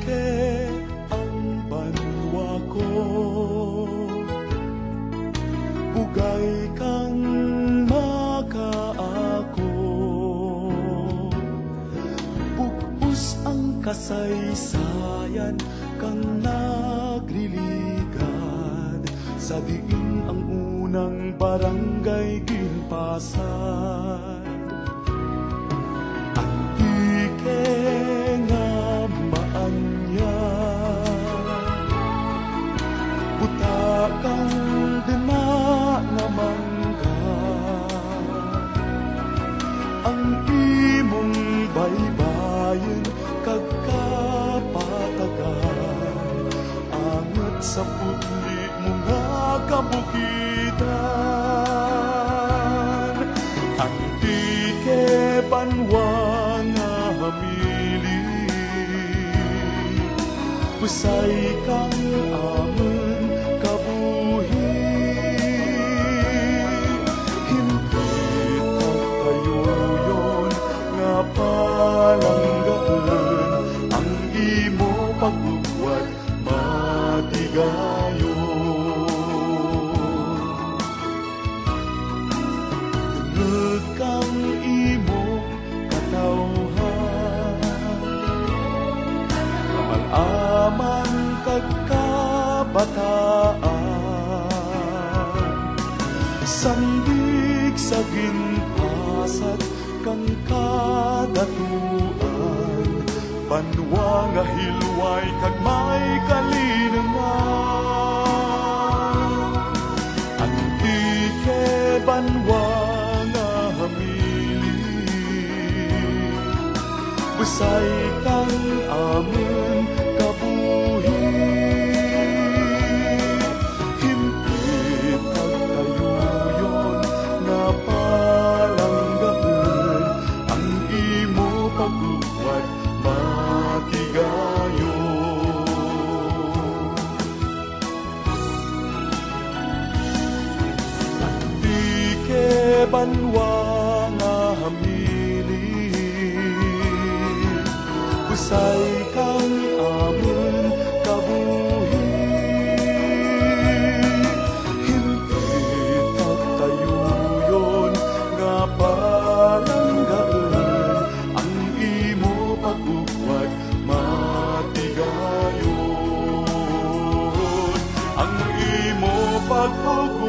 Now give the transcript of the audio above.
ke ang banwa ko. Bugay kang makaako. Bugos ang kasaysayan kang nagriligan Sa diin ang unang barangay ginpasad kabukitan. Ang tike banwa nga hamili Pusay kang amon kabuhi. Hintay tayo yon nga palanggaan Ang imo pagbuwat matigayon Tungod kang imo katawhan. Aman kagkabataan Sandig sa ginpasat kang kadatuan. Banwa nga hilway kag may kalinangan Busay kang amin kabuhi Himpit kang kayuyon nga palanggahan Ang imo pagbuwat matigayon. Di ke husay kang aming kabuhi Hindi pagtayuyon nga parang gaon Ang imo pagugwag Ang imo pagugwag